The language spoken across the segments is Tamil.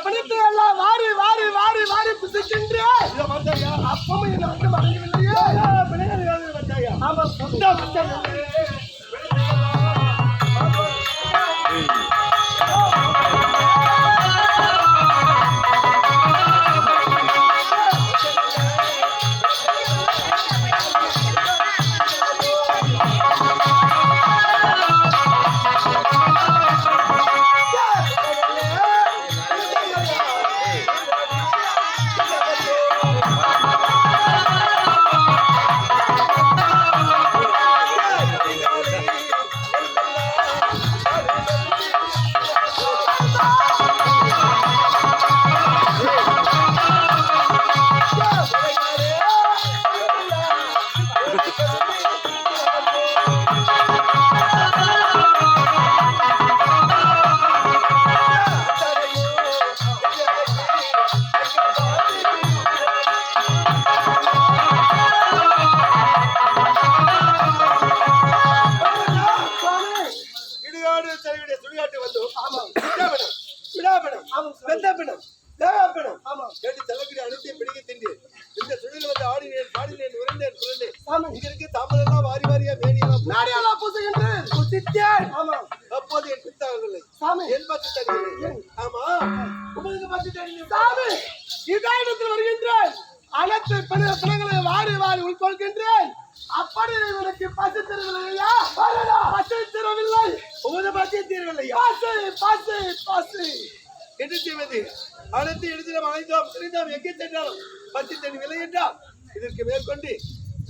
கவனித்து எல்லாம் வாரி வாரி வாரி வாரி புசிக்கின்ற. அப்பமும் என்ன வந்து பிள்ளைகள் ஆமா சொந்த வந்தாயா செலவிட சுடுகாட்டு வந்து விடாபடம் விடாபடம் பெந்தப்படம் தேவாப்படம் கேட்டு செல்லக்கூடிய அனைத்தையும் பிடிக்க திண்டு இந்த சுழில் வந்து ஆடினேன் பாடினேன் உரைந்தேன் குரண்டேன் இதற்கு தாமதெல்லாம் வாரி வாரியா வேணியெல்லாம் நாடியெல்லாம் பூசுகின்றேன் புசித்தேன் ஆமா அப்போது என் பித்தாகவில்லை சாமி. என் பத்து தருவில்லை ஆமா. உங்களுக்கு பற்றி தெரியும் சாமி இதாயிடத்தில் வருகின்றேன். அனைத்து பிண பிணங்களை வாரி அப்படி இவனுக்கு பசி தரவில்லையா பசி தரவில்லை. உமது பத்தி தீர்வில்லையா? பசி பசி பசி. என்ன செய்வது? அனைத்து இடத்திலும் அழைந்தோம் தெரிந்தோம் எங்கே சென்றாலும் பத்தி தனி விலை என்றால் இதற்கு மேற்கொண்டு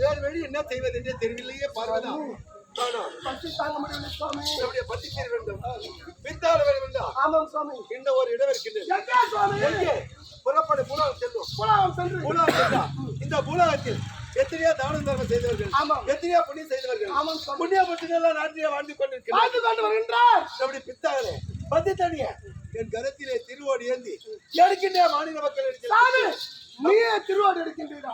வேறு வழி என்ன செய்வது என்றே தெரியவில்லையே பார்வதா. பசி தீர் வேண்டும் பித்தாள வேண்டும் என்றால் ஆமாம் சுவாமி. இன்னும் ஒரு இடம் இருக்கின்றது. புறப்படு பூலாகம் செல்லும் புலாவம் சென்று. பூலாகம் சென்றா இந்த பூலாகத்தில் எத்தனையோ தானம் தர்மம் செய்தவர்கள். எத்தனையோ புண்ணியம் செய்தவர்கள் புண்ணிய புண்ணியெல்லாம் நாட்டிலே வாழ்ந்து கொண்டிருக்கிறார். வாழ்ந்து கொண்டு வருகின்றார். நம்முடைய பித்தாளே பத்தி தனிய என் கரத்திலே திருவோடு ஏந்தி எடுக்கின்ற மாநில மக்கள் சாமி நீயே திருவாடு எடுக்கின்றீரா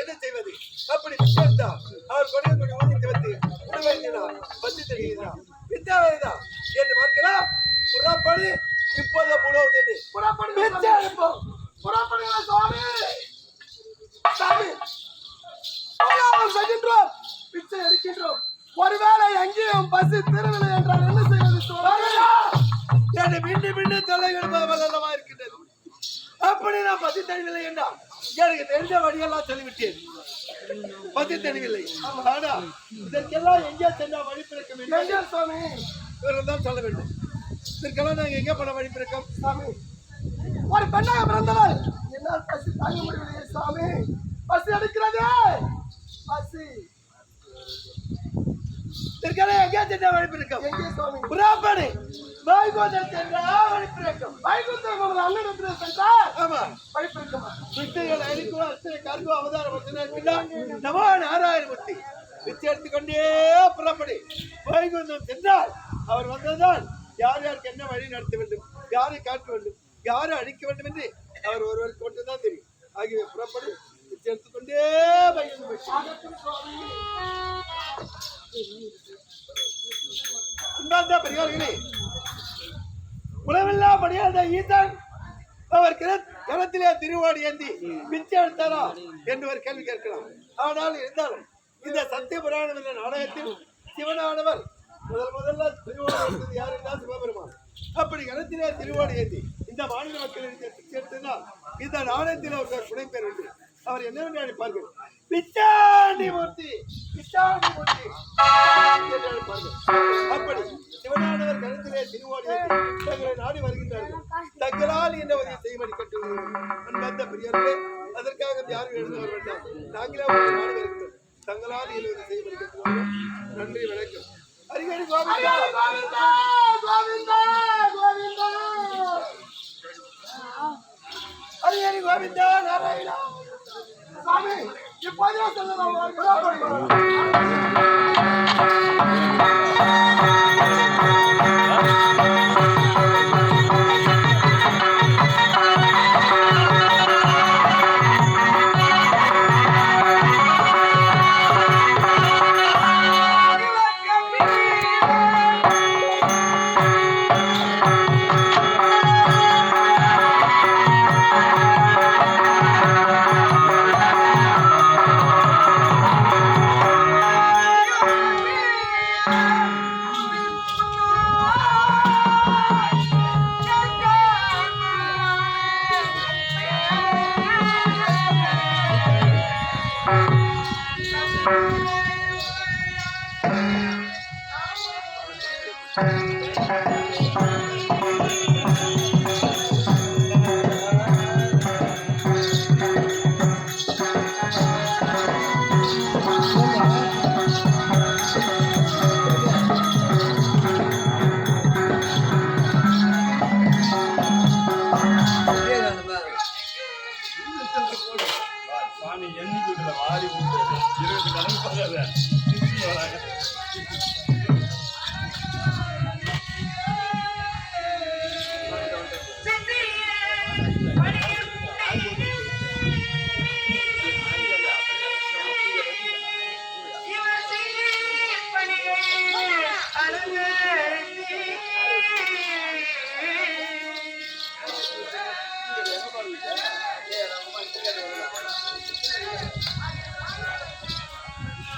என்ன செய்வது? அப்படி விசாரித்தா அவர் கொடையை கொண்டு ஊதித்து வந்து உணவைத்தினார் பத்தி தெரிகிறார் வித்தாவேதா என்று பார்க்கலாம். புறாப்படி இப்போது புலவு என்று புறப்படுங்க பிச்சை எடுப்போம் மீண்டும் மீண்டும் தொல்லைகள் வல்லமா இருக்கின்றது. அப்படி நான் பத்தி தனிவில்லை என்றால் எனக்கு தெரிந்த வழியெல்லாம் சொல்லிவிட்டேன். பத்தி தனிவில்லை ஆனா இதற்கெல்லாம் எங்கே சென்றா வழி பிறக்க வேண்டும் எங்கே சுவாமி இவர்கள் தான் சொல்ல வேண்டும். இதற்கெல்லாம் நாங்க எங்கே போன வழி பிறக்கம் சாமி. ஒரு பெண்ணாக பிறந்தவள். என்னால் பசி தாங்க முடியவில்லையே சாமி. பசி எடுக்கிறதே. பசி. இதற்கெல்லாம் எங்கே சென்றா வழி பிறக்கம் எங்கே சுவாமி? புறாப்படி. வைகுந்தம் சென்றா வழி பிறக்கம் வைகுந்தம் உங்கள் அண்ணனிடத்தில் சென்றார் ஆமா. வைப்பிருக்கமா வித்தைகள் அழிக்கும் அத்தனை கருவு அவதாரம் வந்தனர் நமோ நாராயணமூர்த்தி வித்தை எடுத்துக்கொண்டே புறப்படி. வைகுந்தம் சென்றால் அவர் வந்ததுதான் யார் யாருக்கு என்ன வழி நடத்த வேண்டும்? யாரை காட்ட வேண்டும்? யாரை அழிக்க வேண்டும் என்று அவர் ஒருவருக்கு மட்டும்தான் தெரியும். ஆகிய புறப்படி வித்தை எடுத்துக்கொண்டே வைகுந்தம் போய் அன்பார்ந்த பெரியோர்களே உணவில்லா படியாத ஈசன் அவர் கரத்திலே திருவாடி ஏந்தி பிச்சை எடுத்தாரா என்று ஒரு கேள்வி கேட்கலாம். ஆனால் இருந்தாலும் இந்த சத்திய புராணம் என்ற நாடகத்தில் சிவனானவர் முதல் முதல்ல திருவாடி யார் என்றால் சிவபெருமான். அப்படி கரத்திலே திருவாடி ஏந்தி இந்த மாநில மக்கள் பிச்சை எடுத்ததால் இந்த நாணயத்தில் அவர்கள் புனைப்பெயர் உண்டு. அவர் என்னவென்று அழைப்பார்கள் பிச்சாண்டி மூர்த்தி பிச்சாண்டி மூர்த்தி என்று அழைப்பார்கள் அப்படி சிவனானவர் கருத்திலே திருவோடி தங்களை நாடி வருகின்றார்கள். தங்களால் என்ன உதவி செய்யும்படி கட்டுகிறோம் அன்பந்த பெரியவர்களே அதற்காக யாரும் எழுந்து வர வேண்டாம் நாங்களே உங்களை நாடி வருகின்றோம் தங்களால் என்ன உதவி செய்யும்படி கட்டுகிறோம் நன்றி வணக்கம். அரிகடி கோவிந்தா. கோவிந்தா கோவிந்தா கோவிந்தா. கோவிந்தா நாராயணா. சாமி இப்போதே சொல்லலாம்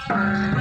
Bye.